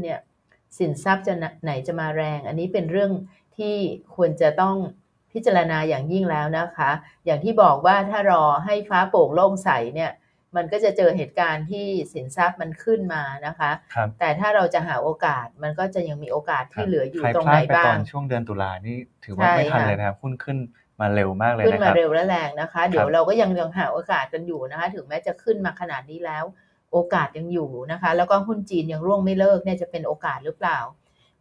เนี่ยสินทรัพย์จะไหนจะมาแรง อันนี้เป็นเรื่องที่ควรจะต้องพิจารณาอย่างยิ่งแล้วนะคะ อย่างที่บอกว่าถ้ารอให้ฟ้าโปร่งโล่งใสเนี่ยมันก็จะเจอเหตุการณ์ที่สินทรัพย์มันขึ้นมานะคะครับแต่ถ้าเราจะหาโอกาสมันก็จะยังมีโอกาสคที่รับเหลืออยู่ใครตรงพไหนลาดไปบ้าตองนช่วงเดือนตุลานี่ถือว่าใช่ไม่ทันค่ะเลยนะครับหุ้นขึ้นมาเร็วมากเลยขึ้นนะคมารับเร็วและแรงนะคะ เดี๋ยควรับเราก็ยังยังหาโอกาสกันอยู่นะคะ ถึงแม้จะขึ้นมาขนาดนี้แล้ว โอกาสยังอยู่นะคะ แล้วก็หุ้นจีนยังร่วงไม่เลิกเนี่ยจะเป็นโอกาสหรือเปล่า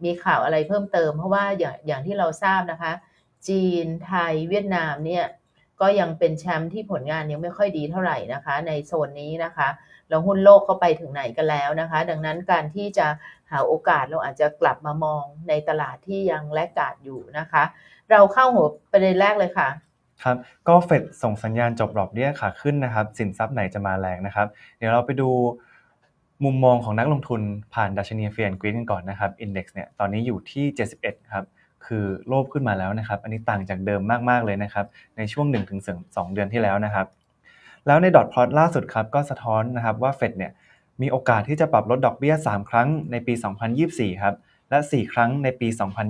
มีข่าวอะไรเพิ่มเติม เพราะว่าอย่างอย่างที่เราทราบนะคะ จีนไทยเวียดนามเนี่ยก็ยังเป็นแชมป์ที่ผลงานยังไม่ค่อยดีเท่าไหร่นะคะ ในโซนนี้นะคะแล้วหุ้นโลกเข้าไปถึงไหนกันแล้วนะคะ ดังนั้นการที่จะหาโอกาสเราอาจจะกลับมามองในตลาดที่ยังแลกกาดอยู่นะคะ เราเข้าหัวประเด็นแรกเลยค่ะ ครับก็เฟดส่งสัญญาณจบดอกเบี้ยขาขึ้นนะครับ สินทรัพย์ไหนจะมาแรงนะครับ เดี๋ยวเราไปดูมุมมองของนักลงทุนผ่านดัชนีเฟียนกรีนกันก่อนนะครับอินเด็กซ์เนี่ยตอนนี้อยู่ที่ 71 ครับ คือโลบขึ้นมาแล้วนะครับ อันนี้ต่างจากเดิมมากๆเลยนะครับ ในช่วง 1-2 เดือนที่แล้วนะครับ แล้วในดอทพลอตล่าสุดครับก็สะท้อนนะครับว่าเฟดเนี่ยมีโอกาสที่จะปรับลดดอกเบี้ย 3 ครั้งในปี 2024 ครับ และ 4 ครั้งในปี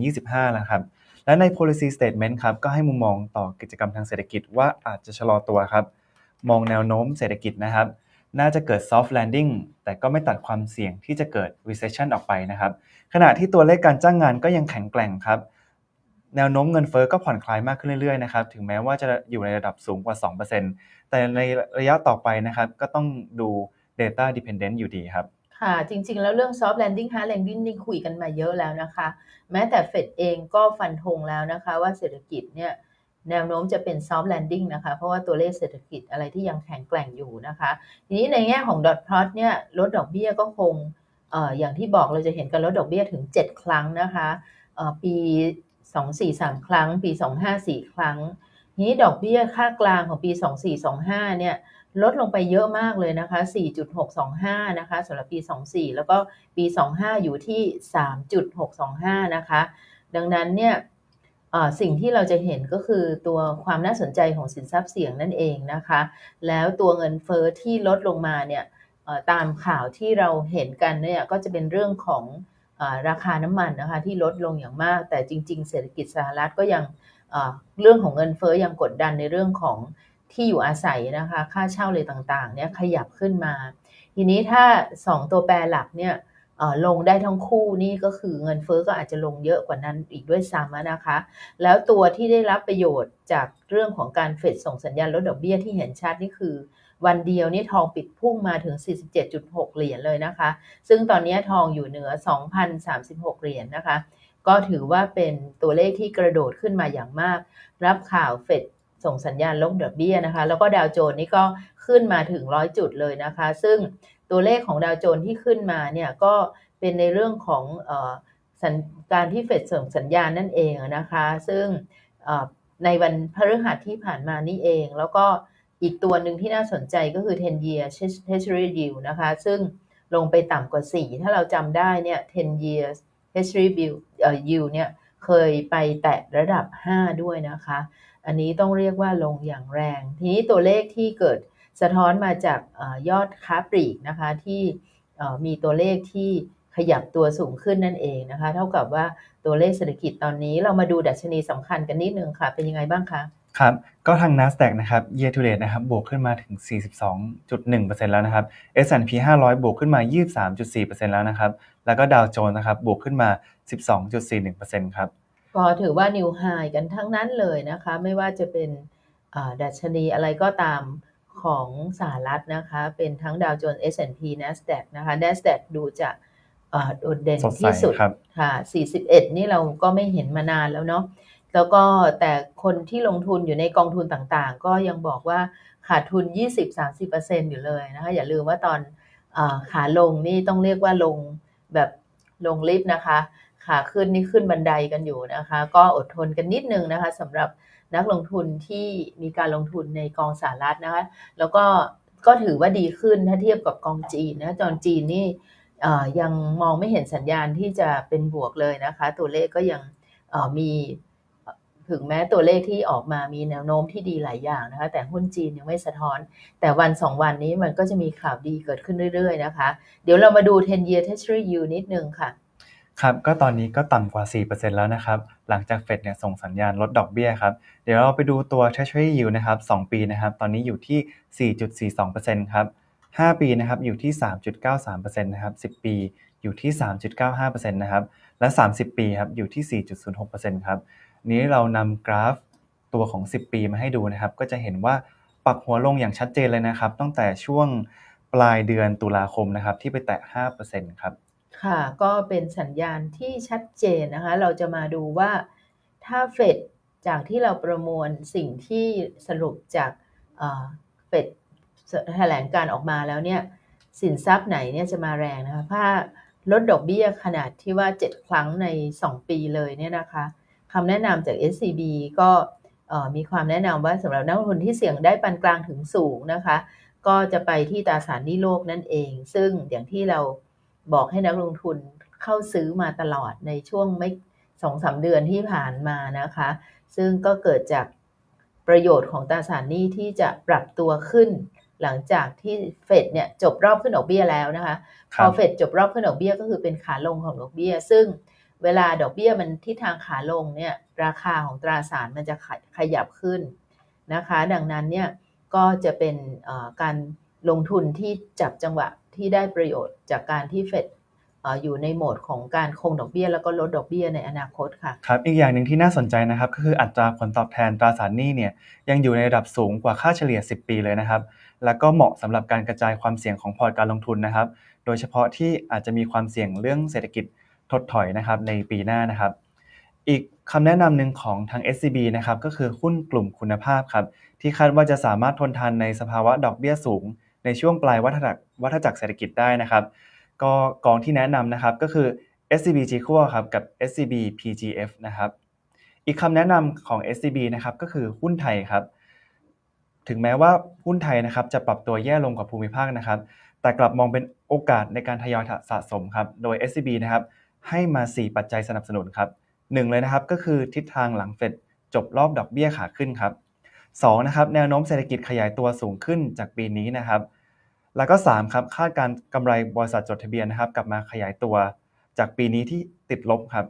2025 นะครับ และใน policy statement ครับก็ให้มุมมองต่อกิจกรรมทางเศรษฐกิจว่าอาจจะชะลอตัวครับ มองแนวโน้มเศรษฐกิจนะครับ น่าจะเกิด soft landing แต่ก็ไม่ตัดความเสี่ยงที่จะเกิด recession ออกไปนะครับ ขณะที่ตัวเลขการจ้างงานก็ยังแข็งแกร่งครับ แนวโน้มเงินเฟ้อก็ผ่อนคลายมากขึ้นเรื่อยๆนะครับ ถึงแม้ว่าจะอยู่ในระดับสูงกว่า 2%แต่ในระยะต่อไปนะครับ ก็ต้องดู data dependent อยู่ดีครับ ค่ะจริงๆ แล้วเรื่อง soft landing hard landing นี่คุยกันมาเยอะแล้วนะคะ แม้แต่เฟดเองก็ฟันธงแล้วนะคะว่าเศรษฐกิจเนี่ยแนวโน้มจะเป็น soft landing นะคะ เพราะว่าตัวเลขเศรษฐกิจอะไรที่ยังแข็งแกร่งอยู่นะคะ ทีนี้ในแง่ของ dot plot เนี่ยลดดอกเบี้ยก็คงเอ่ออย่างที่บอกเราจะเห็นการลดดอกเบี้ยถึง 7 ครั้งนะคะเอ่อปี 2 4 3 ครั้ง ปี 2 5 4 ครั้งนี้ดอกเบี้ยค่ากลางของปี 2425เนี่ย ลดลงไปเยอะมากเลยนะคะ 4.625 นะคะสำหรับปี 24 แล้วก็ปี 25 อยู่ที่ 3.625 นะคะ ดังนั้นเนี่ยสิ่งที่เราจะเห็นก็คือตัวความน่าสนใจของสินทรัพย์เสี่ยงนั่นเองนะคะ แล้วตัวเงินเฟอ้อที่ลดลงมาเนี่ยตามข่าวที่เราเห็นกันเนี่ยก็จะเป็นเรื่องของอราคาน้ำมันนะคะที่ลดลงอย่างมาก แต่จริง ๆ เศรษฐกิจสหรัฐก็ยังเอ่อเรื่องของเงินเฟอ้อยังกดดันในเรื่องของ ที่อยู่อาศัยนะคะ ค่าเช่าเลยต่างๆ เนี่ยขยับขึ้นมา ทีนี้ถ้า 2 ตัวแปรหลักเนี่ยลงได้ทั้งคู่นี่ก็คือเงินเฟอ้อก็อาจจะลงเยอะกว่านั้นอีกด้วยซ้ำนะคะ แล้วตัวที่ได้รับประโยชน์จากเรื่องของการเฟดส่งสัญญาณลดดอกเบี้ยที่เห็นชัดนี่คือ วันเดียวนี่ทองปิดพุ่งมาถึง 47.6 เหรียญเลยนะคะ ซึ่งตอนนี้ทองอยู่เหนือ 2,036 เหรียญนะคะ ก็ถือว่าเป็นตัวเลขที่กระโดดขึ้นมาอย่างมาก รับข่าวเฟด ส่งสัญญาณลดดอกเบี้ยนะคะ แล้วก็ดาวโจนส์นี่ก็ขึ้นมาถึง100จุดเลยนะคะ ซึ่งตัวเลขของดาวโจนส์ที่ขึ้นมาเนี่ยก็เป็นในเรื่องของออการที่เฟดส่งสัญญาณนั่นเองนะคะ ซึ่งในวันพฤหัสที่ผ่านมานี่เอง แล้วก็อีกตัวหนึ่งที่น่าสนใจก็คือ 10 year treasury yield นะคะ ซึ่งลงไปต่ำกว่า 4 ถ้าเราจำได้เนี่ย 10 years treasury yield เอ่อ yield เนี่ยเคยไปแตะระดับ 5 ด้วยนะคะ อันนี้ต้องเรียกว่าลงอย่างแรง ทีนี้ตัวเลขที่เกิดสะท้อนมาจากอยอดค้าปลีกนะคะที่มีตัวเลขที่ขยับตัวสูงขึ้นนั่นเองนะคะ เท่ากับว่าตัวเลขเศรษฐกิจตอนนี้เรามาดูดัชนีสำคัญกันนิดนึงค่ะ เป็นยังไงบ้างคะครับก็ทาง NASDAQ นะครับ year to date นะครับบวกขึ้นมาถึง 42.1%แล้วนะครับ S&P 500 บวกขึ้นมา 23.4%แล้วนะครับ แล้วก็ดาวโจนส์นะครับบวกขึ้นมา 12.41%ครับ ก็ถือว่านิวไฮกันทั้งนั้นเลยนะคะ ไม่ว่าจะเป็นอ่าดัชนีอะไรก็ตามของสหรัฐนะคะ เป็นทั้งดาวโจนส์ S&P NASDAQ นะคะ NASDAQ ดูจะอ่าโดดเด่นสดใสที่สุดครับค่ะ41 นี่เราก็ไม่เห็นมานานแล้วเนาะแล้วก็แต่คนที่ลงทุนอยู่ในกองทุนต่างๆ ก็ยังบอกว่าขาดทุน 20-30%อยู่เลยนะคะ อย่าลืมว่าตอนอาขาลงนี่ต้องเรียกว่าลงแบบลงลิฟต์นะคะ ขาขึ้นนี่ขึ้นบันไดกันอยู่นะคะ ก็อดทนกันนิดนึงนะคะสำหรับนักลงทุนที่มีการลงทุนในกองสหรัฐนะคะ แล้วก็ก็ถือว่าดีขึ้นถ้าเทียบกับกองจีนนะจอนจีนนี่ยังมองไม่เห็นสัญญาณที่จะเป็นบวกเลยนะคะ ตัวเลขก็ยังมีถึงแม้ตัวเลขที่ออกมามีแนวโน้มที่ดีหลายอย่างนะคะ แต่หุ้นจีนยังไม่สะท้อน แต่วันสองวันนี้มันก็จะมีข่าวดีเกิดขึ้นเรื่อยๆนะคะ เดี๋ยวเรามาดู 10 year treasury yield นิดนึงค่ะ ครับ ก็ตอนนี้ก็ต่ำกว่า 4%แล้วนะครับ หลังจากเฟดเนี่ยส่งสัญญาณลดดอกเบี้ยครับ เดี๋ยวเราไปดูตัว Treasury Yield นะครับ 2 ปีนะครับ ตอนนี้อยู่ที่ 4.42%ครับ 5 ปีนะครับ อยู่ที่ 3.93%นะครับ 10 ปีอยู่ที่ 3.95%นะครับ และ 30 ปีครับ อยู่ที่ 4.06%ครับ นี้เรานำกราฟตัวของ 10 ปีมาให้ดูนะครับ ก็จะเห็นว่าปรับหัวลงอย่างชัดเจนเลยนะครับ ตั้งแต่ช่วงปลายเดือนตุลาคมนะครับ ที่ไปแตะ 5%ครับ ค่ะ ก็เป็นสัญญาณที่ชัดเจนนะคะ เราจะมาดูว่าถ้าเฟดจากที่เราประมวลสิ่งที่สรุปจากเฟดแถลงการออกมาแล้วเนี่ยสินทรัพย์ไหนเนี่ยจะมาแรงนะคะถ้าลดดอกเบี้ยขนาดที่ว่า 7 ครั้งใน 2 ปีเลยเนี่ยนะคะคำแนะนำจาก SCB ก็มีความแนะนำว่าสำหรับนักลงทุนที่เสี่ยงได้ปานกลางถึงสูงนะคะ ก็จะไปที่ตราสารหนี้โลกนั่นเอง ซึ่งอย่างที่เรา บอกให้นักลงทุนเข้าซื้อมาตลอดในช่วงไม่สองสาเดือนที่ผ่านมานะคะ ซึ่งก็เกิดจากประโยชน์ของตราสารหนี้ที่จะปรับตัวขึ้น หลังจากที่เฟดเนี่ยจบรอบขึ้นดอกเบี้ยแล้วนะคะคพรัอบเฟดจบรอบขึ้นดอกเบี้ยก็คือเป็นขาลงของดอกเบี้ย ซึ่งเวลาดอกเบี้ยมันทิศทางขาลงเนี่ยราคาของตราสารมันจะขยขยับขึ้นนะคะ ดังนั้นเนี่ยก็จะเป็นเอ่อการลงทุนที่จับจังหวะ ที่ได้ประโยชน์จากการที่เฟดเอ่ออยู่ในโหมดของการคงดอกเบี้ย แล้วก็ลดดอกเบี้ยในอนาคตค่ะครับอีกอย่างหนึ่งที่น่าสนใจนะครับก็คืออัตราผลตอบแทนตราสารหนี้เนี่ยยังอยู่ในระดับสูงกว่าค่าเฉลี่ย 10 ปีเลยนะครับ แล้วก็เหมาะสำหรับการกระจายความเสี่ยงของพอร์ตการลงทุนนะครับ โดยเฉพาะที่อาจจะมีความเสี่ยงเรื่องเศรษฐกิจถดถอยนะครับในปีหน้านะครับ อีกคำแนะนำหนึ่งของทาง SCB นะครับก็คือหุ้นกลุ่มคุณภาพครับที่คาดว่าจะสามารถทนทานในสภาวะดอกเบี้ยสูง ในช่วงปลายวัฏจักรวัฏจักรเศรษฐกิจได้นะครับ ก็กองที่แนะนำนะครับก็คือ SCB g q u a ครับกับ SCB PGF นะครับ อีกคำแนะนำของ SCB นะครับก็คือหุ้นไทยครับ ถึงแม้ว่าหุ้นไทยนะครับจะปรับตัวแย่ลงกว่าภูมิภาคนะครับ แต่กลับมองเป็นโอกาสในการทยอยสะสมครับ โดย SCB นะครับให้มา 4 ปัจจัยสนับสนุนครับหนึ่งเลยนะครับก็คือทิศทางหลังเฟดจบรอบดอกเบี้ยขาขึ้นครับ สองนะครับแนวโน้มเศรษฐกิจขยายตัวสูงขึ้นจากปีนี้นะครับ แล้วก็3ครับคาดการกำไรบริษัทจดทะเบียนนะครับ กลับมาขยายตัวจากปีนี้ที่ติดลบครับ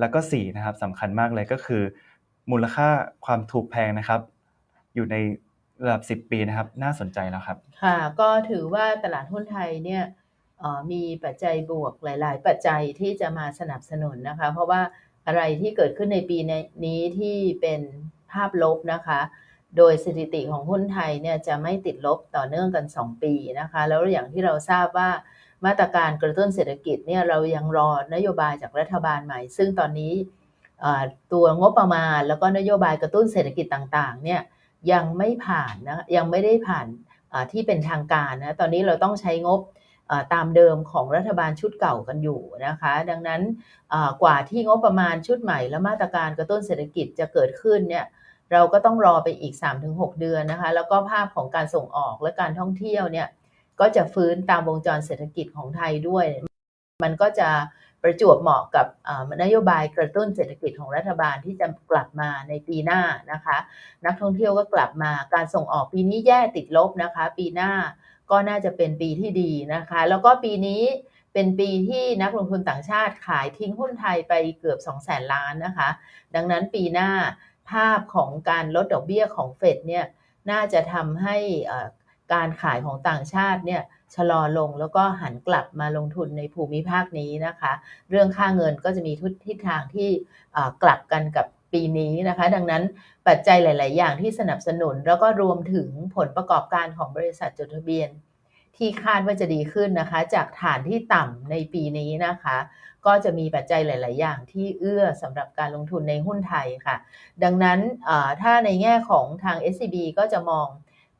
แล้วก็4นะครับสำคัญมากเลยก็คือ มูลค่าความถูกแพงนะครับ อยู่ในระดับ 10 ปีนะครับ น่าสนใจแล้วครับ ค่ะ ก็ถือว่าตลาดหุ้นไทยเนี่ยมีปัจจัยบวกหลาย ๆ ปัจจัยที่จะมาสนับสนุนนะคะ เพราะว่าอะไรที่เกิดขึ้นในปีนี้ที่เป็นภาพลบนะคะ โดยสถิติของหุ้นไทยเนี่ยจะไม่ติดลบต่อเนื่องกัน 2 ปีนะคะ แล้วอย่างที่เราทราบว่ามาตรการกระตุ้นเศรษฐกิจเนี่ยเรายังรอนโยบายจากรัฐบาลใหม่ ซึ่งตอนนี้ตัวงบประมาณแล้วก็นโยบายกระตุ้นเศรษฐกิจต่างๆเนี่ยยังไม่ผ่านนะยังไม่ได้ผ่านที่เป็นทางการนะตอนนี้เราต้องใช้งบตามเดิมของรัฐบาลชุดเก่ากันอยู่นะคะ ดังนั้นกว่าที่งบประมาณชุดใหม่ และมาตรการกระตุ้นเศรษฐกิจจะเกิดขึ้นเนี่ย เราก็ต้องรอไปอีก 3-6 เดือนนะคะ แล้วก็ภาพของการส่งออกและการท่องเที่ยวเนี่ยก็จะฟื้นตามวงจรเศรษฐกิจของไทยด้วย มันก็จะประจวบเหมาะกับนโยบายกระตุ้นเศรษฐกิจของรัฐบาลที่จะกลับมาในปีหน้านะคะ นักท่องเที่ยวก็กลับมาการส่งออกปีนี้แย่ติดลบนะคะ ปีหน้าก็น่าจะเป็นปีที่ดีนะคะ แล้วก็ปีนี้เป็นปีที่นักลงทุนต่างชาติขายทิ้งหุ้นไทยไปเกือบ 2 0 0แสนล้านนะคะ ดังนั้นปีหน้า ภาพของการลดดอกเบี้ยของเฟดเนี่ยน่าจะทำให้อ่อการขายของต่างชาติเนี่ยชะลอลงแล้วก็หันกลับมาลงทุนในภูมิภาคนี้นะคะ เรื่องค่าเงินก็จะมีทุกทิศทางที่อ่อกลับกันกับปีนี้นะคะ ดังนั้นปัจจัยหลาย ๆ อย่างที่สนับสนุน แล้วก็รวมถึงผลประกอบการของบริษัทจดทะเบียน ที่คาดว่าจะดีขึ้นนะคะ จากฐานที่ต่ำในปีนี้นะคะ ก็จะมีปัจจัยหลาย ๆ อย่างที่เอื้อสำหรับการลงทุนในหุ้นไทยค่ะ ดังนั้นถ้าในแง่ของทาง SCB ก็จะมอง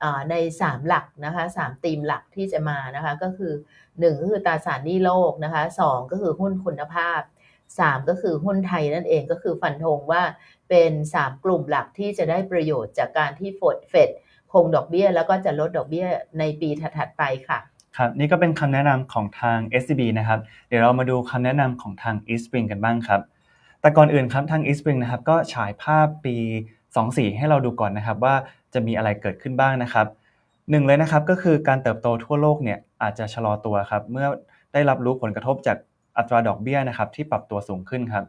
อใน 3 หลักนะคะ3ธีมหลักที่จะมานะคะก็คือ 1 ก็คือตราสารหนี้โลกนะคะ2ก็คือหุ้นคุณภาพ 3 ก็คือหุ้นไทยนั่นเองก็คือฟันธงว่าเป็น 3 กลุ่มหลักที่จะได้ประโยชน์จากการที่ฟดเฟดคงดอกเบี้ย แล้วก็จะลดดอกเบี้ยในปีถัด ๆ ไปค่ะ ครับนี่ก็เป็นคำแนะนำของทาง SCB นะครับ เดี๋ยวเรามาดูคำแนะนำของทาง Eastspring กันบ้างครับ แต่ก่อนอื่นครับทาง Eastspring นะครับก็ฉายภาพปี 24 ให้เราดูก่อนนะครับ ว่าจะมีอะไรเกิดขึ้นบ้างนะครับหนึ่งเลยนะครับก็คือการเติบโตทั่วโลกเนี่ยอาจจะชะลอตัวครับเมื่อได้รับรู้ผลกระทบจากอัตราดอกเบี้ยนะครับที่ปรับตัวสูงขึ้นครับ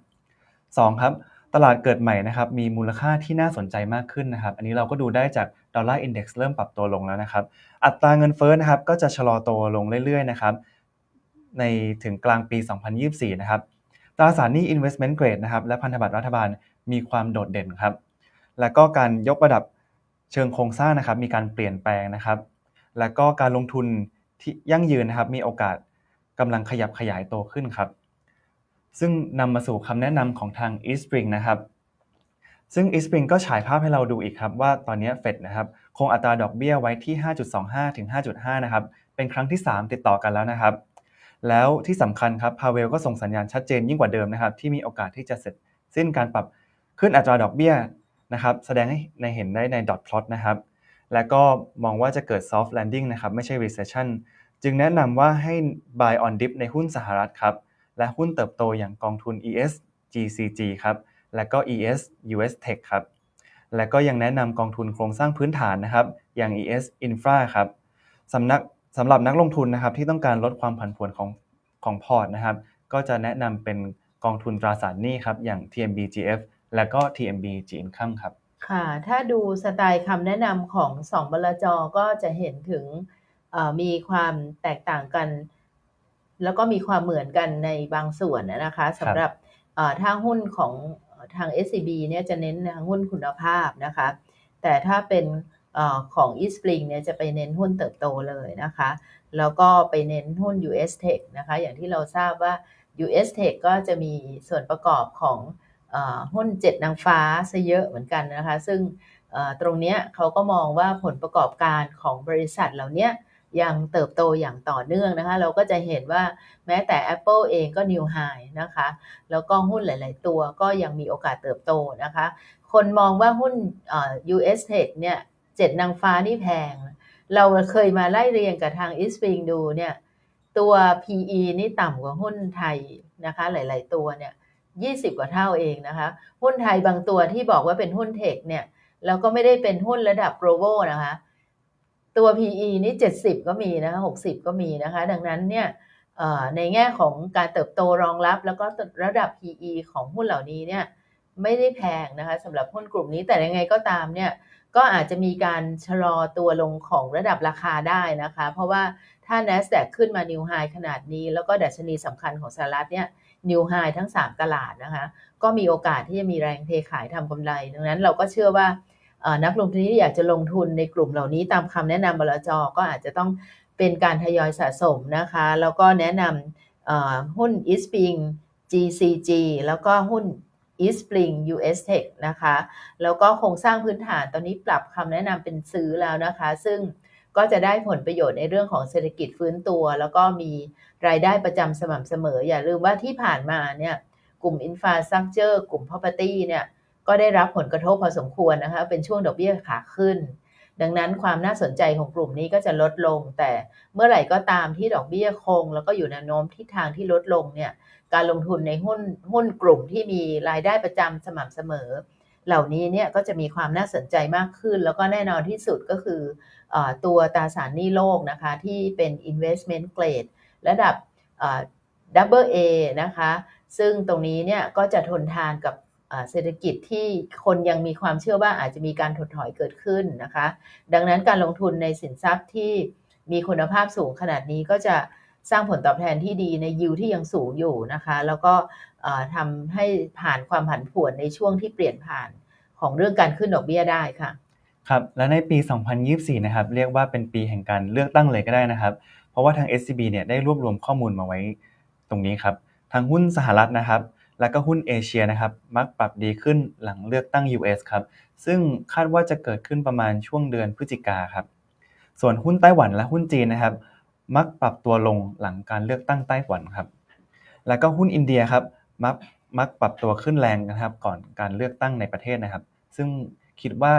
สองครับตลาดเกิดใหม่นะครับมีมูลค่าที่น่าสนใจมากขึ้นนะครับ อันนี้เราก็ดูได้จาก ดอลลาร์อินเด็กซ์เริ่มปรับตัวลงแล้วนะครับ อัตราเงินเฟ้อนะครับก็จะชะลอตัวลงเรื่อยๆนะครับในถึงกลางปี 2024 นะครับตราสารหนี้ investment grade นะครับและพันธบัตรรัฐบาลมีความโดดเด่นครับ และก็การยกระดับเชิงโครงสร้างนะครับ มีการเปลี่ยนแปลงนะครับ และก็การลงทุนที่ยั่งยืนนะครับ มีโอกาสกำลังขยับขยายโตขึ้นครับ ซึ่งนำมาสู่คำแนะนำของทาง Eastspring นะครับ ซึ่ง Eastspring ก็ฉายภาพให้เราดูอีกครับว่าตอนนี้เฟดนะครับคงอัตราดอกเบี้ยไว้ที่ 5.25 ถึง 5.5 นะครับ เป็นครั้งที่ 3 ติดต่อกันแล้วนะครับ แล้วที่สำคัญครับพาเวลก็ส่งสัญญาณชัดเจนยิ่งกว่าเดิมนะครับ ที่มีโอกาสที่จะเสร็จสิ้นการปรับขึ้นอัตราดอกเบี้ยนะครับแสดงให้ในเห็นได้ใน dot plot นะครับและก็มองว่าจะเกิด soft landing นะครับไม่ใช่ recession จึงแนะนำว่าให้ buy on dip ในหุ้นสหรัฐครับ และหุ้นเติบโตอย่างกองทุน ES GCG ครับ และก็ ES US Tech ครับ และก็ยังแนะนำกองทุนโครงสร้างพื้นฐานนะครับ อย่าง ES Infra ครับสำนักสำหรับนักลงทุนนะครับที่ต้องการลดความผันผวนของของพอร์ตนะครับ ก็จะแนะนำเป็นกองทุนตราสารหนี้ครับอย่าง TMB GF และก็ TMB G Income ครับ ค่ะ ถ้าดูสไตล์คำแนะนำของสองบลจก็จะเห็นถึงเอ่อมีความแตกต่างกัน แล้วก็มีความเหมือนกันในบางส่วนนะคะสำหรับเอ่อถ้าหุ้นของ ทาง SCB เนี่ยจะเน้นหุ้นคุณภาพนะคะ แต่ถ้าเป็นอของ eSpring เนี่ยจะไปเน้นหุ้นเติบโตเลยนะคะ แล้วก็ไปเน้นหุ้น US Tech นะคะ อย่างที่เราทราบว่า US Tech ก็จะมีส่วนประกอบของอหุ้นเจ็ดนางฟ้าซะเยอะเหมือนกันนะคะ ซึ่งตรงนี้เขาก็มองว่าผลประกอบการของบริษัทเหล่านี้ ยังเติบโตอย่างต่อเนื่องนะคะ เราก็จะเห็นว่าแม้แต่ Apple เองก็ New High นะคะ แล้วก็หุ้นหลาย ๆ ตัวก็ยังมีโอกาสเติบโตนะคะ คนมองว่าหุ้นอ่อ US Tech เนี่ยเจ็ดนางฟ้านี่แพง เราเคยมาไล่เรียงกับทาง e s p r i n g ดูเนี่ยตัว PE นี่ต่ำกว่าหุ้นไทยนะคะ หลาย ๆ ตัวเนี่ย20 กว่าเท่าเองนะคะ หุ้นไทยบางตัวที่บอกว่าเป็นหุ้นเทคเนี่ยแล้วก็ไม่ได้เป็นหุ้นระดับ global นะคะ ตัว PE นี่ 70 ก็มีนะคะ60 ก็มีนะคะ ดังนั้นเนี่ยในแง่ของการเติบโตรองรับ แล้วก็ระดับ PE ของหุ้นเหล่านี้เนี่ยไม่ได้แพงนะคะสำหรับหุ้นกลุ่มนี้แต่ยังไงก็ตามเนี่ยก็อาจจะมีการชะลอตัวลงของระดับราคาได้นะคะ เพราะว่าถ้า NASDAQ ขึ้นมา New High ขนาดนี้ แล้วก็ดัชนีสำคัญของสหรัฐเนี่ย New High ทั้ง 3 ตลาดนะคะ ก็มีโอกาสที่จะมีแรงเทขายทำกำไร ดังนั้นเราก็เชื่อว่า นักลงทุนที่อยากจะลงทุนในกลุ่มเหล่านี้ตามคำแนะนำบลจก็อาจจะต้องเป็นการทยอยสะสมนะคะ แล้วก็แนะนำหุ้น e s p r i n g GCG แล้วก็หุ้น e s p r i n g US Tech นะคะ แล้วก็โครงสร้างพื้นฐานตอนนี้ปรับคำแนะนำเป็นซื้อแล้วนะคะ ซึ่งก็จะได้ผลประโยชน์ในเรื่องของเศรษฐกิจฟื้นตัว แล้วก็มีรายได้ประจำสม่ำเสมอ อย่าลืมว่าที่ผ่านมาเนี่ย กลุ่ม Infrastructure กลุ่ม Property เนี่ย ก็ได้รับผลกระทบพอสมควรนะคะ เป็นช่วงดอกเบี้ยขาขึ้น ดังนั้นความน่าสนใจของกลุ่มนี้ก็จะลดลง แต่เมื่อไหร่ก็ตามที่ดอกเบี้ยคง แล้วก็อยู่แนวโน้มทิศทางที่ลดลงเนี่ย การลงทุนในหุ้นหุ้นกลุ่มที่มีรายได้ประจำสม่ำเสมอ เหล่านี้เนี่ยก็จะมีความน่าสนใจมากขึ้น แล้วก็แน่นอนที่สุดก็คืออตัวตราสารหนี้โลกนะคะที่เป็น investment grade ระดับดับเบิลเอนะคะ ซึ่งตรงนี้เนี่ยก็จะทนทานกับ เศรษฐกิจที่คนยังมีความเชื่อว่าอาจจะมีการถดถอยเกิดขึ้นนะคะ ดังนั้นการลงทุนในสินทรัพย์ที่มีคุณภาพสูงขนาดนี้ก็จะสร้างผลตอบแทนที่ดีในยิวที่ยังสูงอยู่นะคะ แล้วก็ทำให้ผ่านความผันผวนในช่วงที่เปลี่ยนผ่านของเรื่องการขึ้นดอกเบี้ยได้ค่ะครับและในปี 2024 นะครับเรียกว่าเป็นปีแห่งการเลือกตั้งเลยก็ได้นะครับ เพราะว่าทาง SCB เนี่ยได้รวบรวมข้อมูลมาไว้ตรงนี้ครับทางหุ้นสหรัฐนะครับ และก็หุ้นเอเชียนะครับมักปรับดีขึ้นหลังเลือกตั้ง US ครับซึ่งคาดว่าจะเกิดขึ้นประมาณช่วงเดือนพฤศจิกาครับส่วนหุ้นไต้หวันและหุ้นจีนนะครับ มักปรับตัวลงหลังการเลือกตั้งไต้หวันครับ แล้วก็หุ้นอินเดียครับมักมักปรับตัวขึ้นแรงนะครับ ก่อนการเลือกตั้งในประเทศนะครับ ซึ่งคิดว่า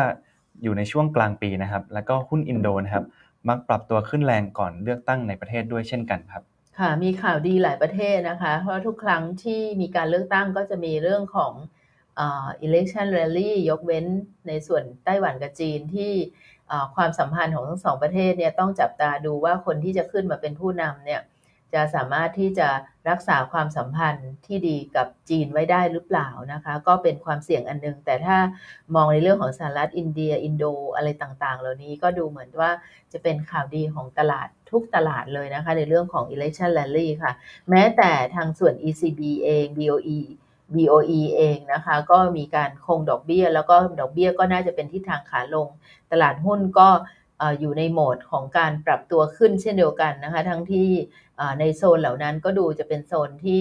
อยู่ในช่วงกลางปีนะครับ แล้วก็หุ้นอินโดนะครับ มักปรับตัวขึ้นแรงก่อนเลือกตั้งในประเทศด้วยเช่นกันครับ ค่ะมีข่าวดีหลายประเทศนะคะ เพราะทุกครั้งที่มีการเลือกตั้งก็จะมีเรื่องของเอ่อ election rally ยกเว้นในส่วนไต้หวันกับจีนที่เอ่อความสัมพันธ์ของทั้งสองประเทศเนี่ยต้องจับตาดูว่าคนที่จะขึ้นมาเป็นผู้นำเนี่ย จะสามารถที่จะรักษาความสัมพันธ์ที่ดีกับจีนไว้ได้หรือเปล่านะคะ ก็เป็นความเสี่ยงอันหนึง แต่ถ้ามองในเรื่องของสหรัฐอินเดีย อินโดอะไรต่างๆ เหล่านี้ก็ดูเหมือนว่าจะเป็นข่าวดีของตลาดทุกตลาดเลยนะคะ ในเรื่องของ election rally ค่ะ แม้แต่ทางส่วน ECB เอง BOE BOE เองนะคะ ก็มีการคงดอกเบี้ย แล้วก็ดอกเบี้ยก็น่าจะเป็นทิศทางขาลง ตลาดหุ้นก็ อ่ออยู่ในโหมดของการปรับตัวขึ้นเช่นเดียวกันนะคะทั้งที่เอ่อในโซนเหล่านั้นก็ดูจะเป็นโซนที่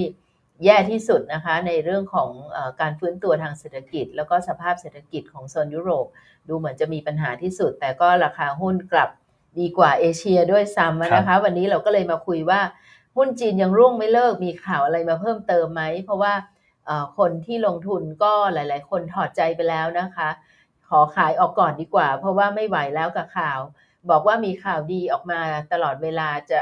แย่ที่สุดนะคะในเรื่องของเออการฟื้นตัวทางเศรษฐกิจ แล้วก็สภาพเศรษฐกิจของโซนยุโรป ดูเหมือนจะมีปัญหาที่สุด แต่ก็ราคาหุ้นกลับดีกว่าเอเชียด้วยซ้ำนะคะ วันนี้เราก็เลยมาคุยว่าหุ้นจีนยังร่วงไม่เลิกมีข่าวอะไรมาเพิ่มเติมไหม เพราะว่าเอ่อคนที่ลงทุนก็หลาย ๆ คนถอดใจไปแล้วนะคะ ขอขายออกก่อนดีกว่า เพราะว่าไม่ไหวแล้วกับข่าว บอกว่ามีข่าวดีออกมาตลอดเวลาจะ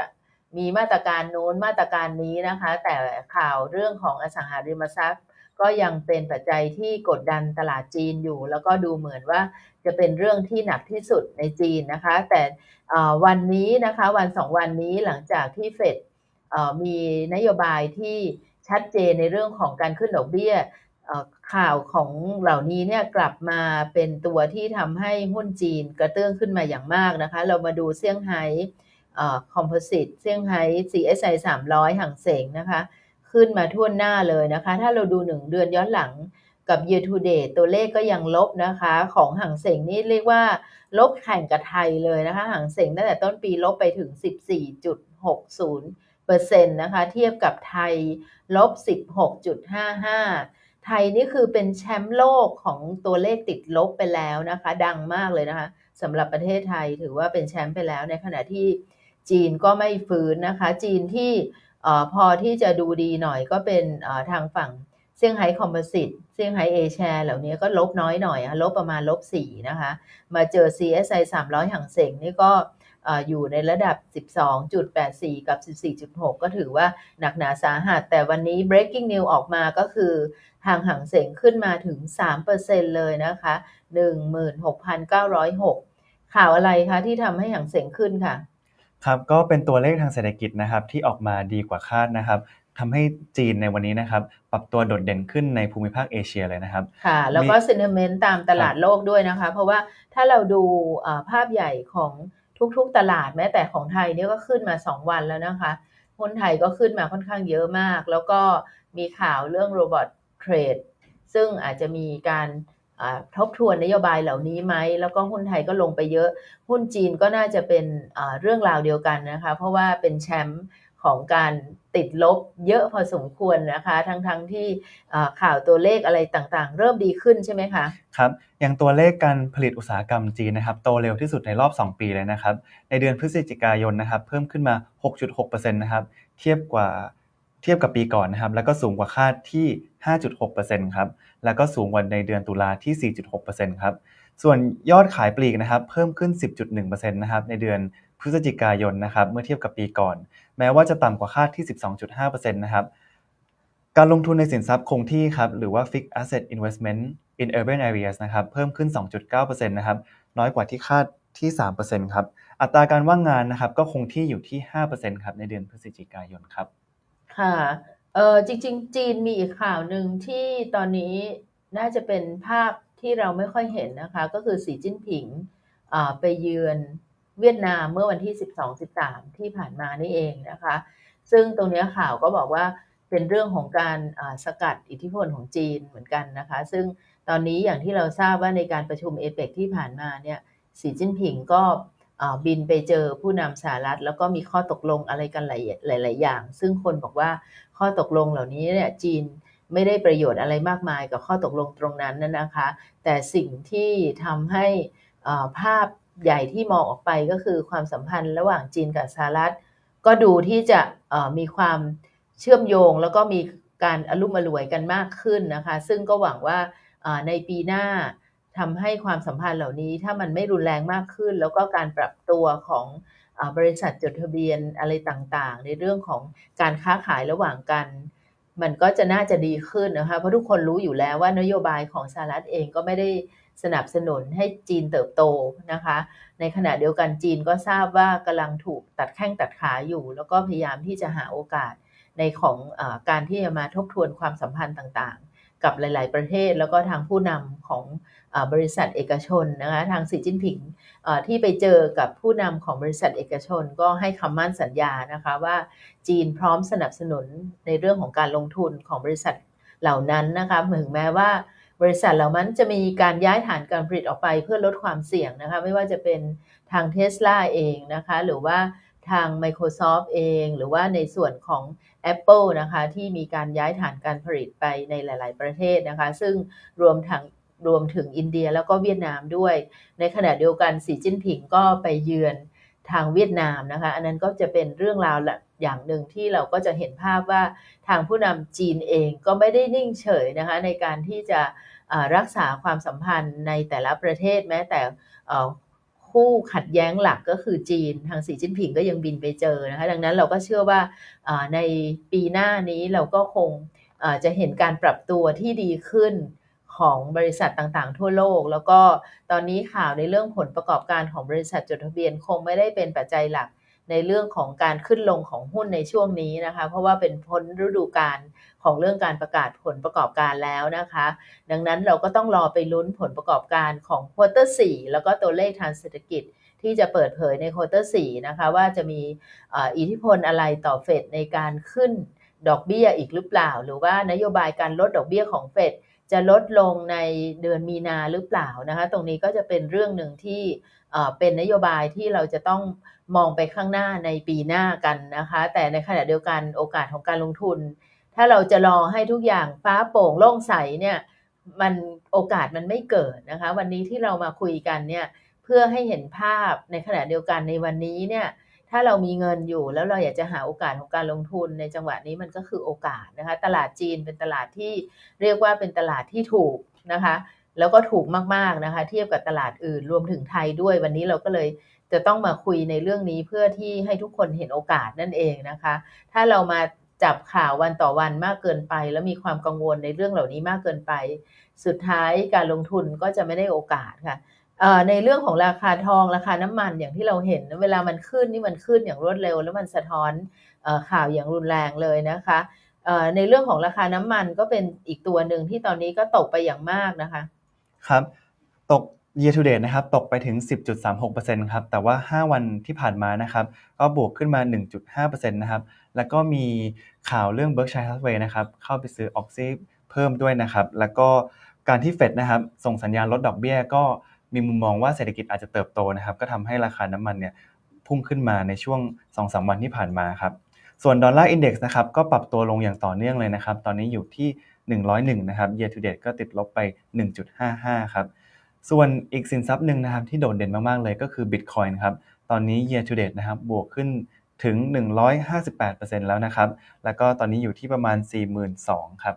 มีมาตรการโน้นมาตรการนี้นะคะ แต่ข่าวเรื่องของอสังหาริมทรัพย์ ก็ยังเป็นปัจจัยที่กดดันตลาดจีนอยู่ แล้วก็ดูเหมือนว่าจะเป็นเรื่องที่หนักที่สุดในจีนนะคะ แต่วันนี้นะคะวันสองวันนี้หลังจากที่เฟดมีนโยบายที่ชัดเจนในเรื่องของการขึ้นดอกเบี้ย ข่าวของเหล่านี้เนี่ยกลับมาเป็นตัวที่ทำให้หุ้นจีนกระเตื้องขึ้นมาอย่างมากนะคะ เรามาดูเซี่ยงไฮ้คอมโพสิตเซี่ยงไฮ้ CSI 300ห่างเสงนะคะ ขึ้นมาท่วหน้าเลยนะคะ ถ้าเราดู1เดือนย้อนหลังกับ year to date ตัวเลขก็ยังลบนะคะ ของห่างเสงนี่เรียกว่า ลบแข่งกับไทยเลยนะคะห่างเสงตั้งแต่ต้นปีลบไปถึง 14.60เปอร์เซ็นต์นะคะ เทียบกับไทยลบ 16.55 ไทยนี่คือเป็นแชมป์โลกของตัวเลขติดลบไปแล้วนะคะ ดังมากเลยนะคะสำหรับประเทศไทยถือว่าเป็นแชมป์ไปแล้ว ในขณะที่จีนก็ไม่ฟื้นนะคะ จีนที่อพอที่จะดูดีหน่อยก็เป็นทางฝั่งเซี่ยงไฮ้คอมโพสิตเซี่ยงไฮ้เอแชร์เหล่านี้ก็ลบน้อยหน่อยลบประมาณลบ4นะคะ มาเจอ CSI 300ห่างเสงนี่ก็ อ่ออยู่ในระดับ 12.84 กับ 14.6 ก็ถือว่าหนักหนาสาหัส แต่วันนี้ breaking news ออกมาก็คือทางหังเสงขึ้นมาถึง 3%เลยนะคะ 16,906 ข่าวอะไรคะที่ทำให้หังเสงขึ้นค่ะ ครับ ก็เป็นตัวเลขทางเศรษฐกิจนะครับที่ออกมาดีกว่าคาดนะครับทำให้จีนในวันนี้นะครับ ปรับตัวโดดเด่นขึ้นในภูมิภาคเอเชียเลยนะครับ ค่ะ แล้วก็มี sentiment ตามตลาดโลกด้วยนะคะ เพราะว่าถ้าเราดูเอ่อภาพใหญ่ของ ทุกๆตลาดแม้แต่ของไทยเนี่ยก็ขึ้นมา 2 วันแล้วนะคะหุ้นไทยก็ขึ้นมาค่อนข้างเยอะมาก แล้วก็มีข่าวเรื่องโรบอทเทรดซึ่งอาจจะมีการทบทวนนโยบายเหล่านี้ไหม แล้วก็หุ้นไทยก็ลงไปเยอะ หุ้นจีนก็น่าจะเป็นเรื่องราวเดียวกันนะคะ เพราะว่าเป็นแชมป์ ของการติดลบเยอะพอสมควรนะคะ ทั้งๆทที่ข่าวตัวเลขอะไรต่างๆ เริ่มดีขึ้นใช่ไหมคะครับอย่างตัวเลขการผลิตอุตสาหกรรมจีนนะครับโตเร็วที่สุดในรอบ 2 ปีเลยนะครับ ในเดือนพฤศจิกายนนะครับ เพิ่มขึ้นมา 6.6%นะครับเทียบกว่าเทียบกับปีก่อนนะครับ แล้วก็สูงกว่าคาดที่ 5.6%ครับแล้วก็สูงกว่าในเดือนตุลาที่ 4.6%ครับส่วนยอดขายปลีกนะครับ เพิ่มขึ้น 10.1%นะครับในเดือน พฤศจิกายนนะครับเมื่อเทียบกับปีก่อน แม้ว่าจะต่ำกว่าคาดที่ 12.5%นะครับการลงทุนในสินทรัพย์คงที่ครับหรือว่า Fixed Asset Investment in Urban Areas นะครับเพิ่มขึ้น 2.9%นะครับน้อยกว่าที่คาดที่ 3%ครับอัตราการว่างงานนะครับก็คงที่อยู่ที่ 5%ครับในเดือนพฤศจิกายนครับค่ะเออจริง ๆ จีนมีอีกข่าวหนึ่งที่ตอนนี้น่าจะเป็นภาพที่เราไม่ค่อยเห็นนะคะ ก็คือสีจิ้นผิงไปเยือน เวียดนามเมื่อวันที่ 12-13 ที่ผ่านมานี่เองนะคะ ซึ่งตรงนี้ข่าวก็บอกว่าเป็นเรื่องของการสกัดอิทธิพลของจีนเหมือนกันนะคะ ซึ่งตอนนี้อย่างที่เราทราบว่าในการประชุมเอเปกที่ผ่านมาเนี่ยสีจิ้นผิงก็บินไปเจอผู้นำสหรัฐ แล้วก็มีข้อตกลงอะไรกันหลายหลายๆอย่าง ซึ่งคนบอกว่าข้อตกลงเหล่านี้เนี่ยจีนไม่ได้ประโยชน์อะไรมากมายกับข้อตกลงตรงนั้นนะคะ แต่สิ่งที่ทำให้ภาพ ใหญ่ที่มองออกไปก็คือความสัมพันธ์ระหว่างจีนกับสหรัฐ ก็ดูที่จะมีความเชื่อมโยงแล้วก็มีการอลุ่มอล่วยกันมากขึ้นนะคะ ซึ่งก็หวังว่าในปีหน้าทำให้ความสัมพันธ์เหล่านี้ถ้ามันไม่รุนแรงมากขึ้น แล้วก็การปรับตัวของอบริษัทจดทะเบียนอะไรต่างๆ ในเรื่องของการค้าขายระหว่างกัน มันก็จะน่าจะดีขึ้นนะคะเพราะทุกคนรู้อยู่แล้วว่านโยบายของสหรัฐเองก็ไม่ได้ สนับสนุนให้จีนเติบโตนะคะ ในขณะเดียวกันจีนก็ทราบว่ากำลังถูกตัดแข้งตัดขาอยู่ แล้วก็พยายามที่จะหาโอกาสในของอการที่จะมาทบทวนความสัมพันธ์ต่างๆ กับหลาย ๆ ประเทศแล้วก็ทางผู้นำของอบริษัทเอกชนนะคะทางสีจิ้นผิงที่ไปเจอกับผู้นำของบริษัทเอกชนก็ให้คำมั่นสัญญานะคะว่าจีนพร้อมสนับสนุนในเรื่องของการลงทุนของบริษัทเหล่านั้นนะคะถึงแม้ว่า บริษัทเหล่านั้นจะมีการย้ายฐานการผลิตออกไปเพื่อลดความเสี่ยงนะคะไม่ว่าจะเป็นทาง Tesla เองนะคะหรือว่าทาง Microsoft เอง หรือว่าในส่วนของ Apple นะคะที่มีการย้ายฐานการผลิตไปในหลาย ๆ ประเทศนะคะซึ่งรวมทั้งรวมถึงอินเดียแล้วก็เวียดนามด้วย ในขณะเดียวกันสีจิ้นผิงก็ไปเยือน ทางเวียดนามนะคะ อันนั้นก็จะเป็นเรื่องราวอย่างหนึ่งที่เราก็จะเห็นภาพว่าทางผู้นำจีนเองก็ไม่ได้นิ่งเฉยนะคะในการที่จะรักษาความสัมพันธ์ในแต่ละประเทศแม้แต่คู่ขัดแย้งหลักก็คือจีนทางสีจิ้นผิงก็ยังบินไปเจอนะคะดังนั้นเราก็เชื่อว่าในปีหน้านี้เราก็คงจะเห็นการปรับตัวที่ดีขึ้น ของบริษัทต่างๆ ทั่วโลก แล้วก็ตอนนี้ข่าวในเรื่องผลประกอบการของบริษัทจดทะเบียนคงไม่ได้เป็นปัจจัยหลักในเรื่องของการขึ้นลงของหุ้นในช่วงนี้นะคะ เพราะว่าเป็นพ้นฤดูกาลของเรื่องการประกาศผลประกอบการแล้วนะคะ ดังนั้นเราก็ต้องรอไปลุ้นผลประกอบการของควอเตอร์4แล้วก็ตัวเลขทางเศรษฐกิจที่จะเปิดเผยในควอเตอร์4นะคะว่าจะมีอิทธิพลอะไรต่อเฟดในการขึ้นดอกเบี้ยอีกหรือเปล่า หรือว่านโยบายการลดดอกเบี้ยของเฟด จะลดลงในเดือนมีนาหรือเปล่านะคะ ตรงนี้ก็จะเป็นเรื่องหนึ่งที่เป็นนโยบายที่เราจะต้องมองไปข้างหน้าในปีหน้ากันนะคะ แต่ในขณะเดียวกันโอกาสของการลงทุน ถ้าเราจะรอให้ทุกอย่างฟ้าโปร่งโล่งใสเนี่ยมันโอกาสมันไม่เกิดนะคะ วันนี้ที่เรามาคุยกันเนี่ยเพื่อให้เห็นภาพในขณะเดียวกันในวันนี้เนี่ย ถ้าเรามีเงินอยู่แล้วเราอยากจะหาโอกาสของการลงทุนในจังหวะนี้มันก็คือโอกาสนะคะ ตลาดจีนเป็นตลาดที่เรียกว่าเป็นตลาดที่ถูกนะคะ แล้วก็ถูกมากๆนะคะ เทียบกับตลาดอื่นรวมถึงไทยด้วย วันนี้เราก็เลยจะต้องมาคุยในเรื่องนี้เพื่อที่ให้ทุกคนเห็นโอกาสนั่นเองนะคะ ถ้าเรามาจับข่าววันต่อวันมากเกินไป แล้วมีความกังวลในเรื่องเหล่านี้มากเกินไป สุดท้ายการลงทุนก็จะไม่ได้โอกาสค่ะ ในเรื่องของราคาทองราคาน้ำมันอย่างที่เราเห็นเวลามันขึ้นนี่มันขึ้นอย่างรวดเร็ว แล้วมันสะท้อนข่าวอย่างรุนแรงเลยนะคะในเรื่องของราคาน้ำมันก็เป็นอีกตัวหนึ่งที่ตอนนี้ก็ตกไปอย่างมากนะคะ ครับ ตก year to date นะครับตกไปถึง 10.36%ครับแต่ว่า 5 วันที่ผ่านมานะครับก็บวกขึ้นมา 1.5%นะครับแล้วก็มีข่าวเรื่อง Berkshire Hathaway นะครับเข้าไปซื้อ Oxy เพิ่มด้วยนะครับ แล้วก็การที่เฟดนะครับส่งสัญญาณลดดอกเบี้ยก็ มีมุมมองว่าเศรษฐกิจอาจจะเติบโตนะครับก็ทำให้ราคาน้ำมันเนี่ยพุ่งขึ้นมาในช่วง 2-3 วันที่ผ่านมาครับส่วนดอลลาร์อินเด็กซ์นะครับก็ปรับตัวลงอย่างต่อเนื่องเลยนะครับตอนนี้อยู่ที่ 101 นะครับ year to date ก็ติดลบไป 1.55 ครับส่วนอีกสินทรัพย์หนึ่งนะครับที่โดดเด่นมากๆเลยก็คือ Bitcoin ครับตอนนี้ year to date นะครับบวกขึ้นถึง 158%แล้วนะครับ แล้วก็ตอนนี้อยู่ที่ประมาณ 42,000 ครับ